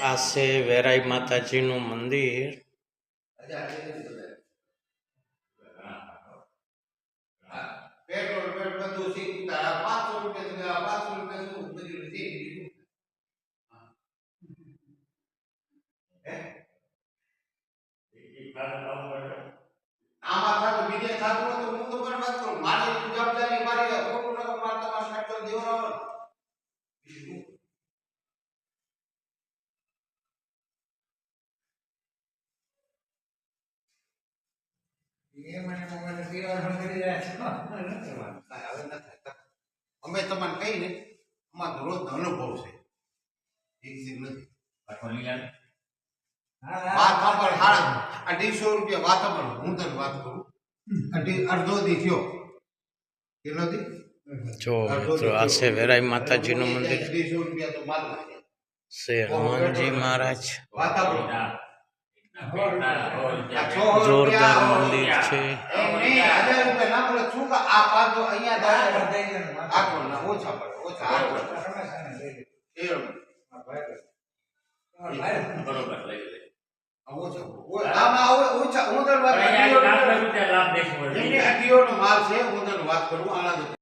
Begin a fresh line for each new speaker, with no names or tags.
આ છે વેરાઈ માતાજીનું મંદિર.
પેટ્રોલ પેટ્રોલ બધું શીખતા અમે તમને કહી ને અમારો તો અનુભવ છે. એક સીટ નથી. વાત સાંભળ હાડા અઢીસો રૂપિયા વાત સાંભળ. હું તને વાત કરું? અઢી અડધો દી થયો. કેટલો દી?
જો મિત્રો આ છે વેરાઈ માતાજીનું મંદિર.
અઢીસો રૂપિયા તો માલ
છે હનુમાનજી મહારાજ.
વાત સાંભળ.
જોરદાર મંદિર
છે. હું તને વાત કરું? આના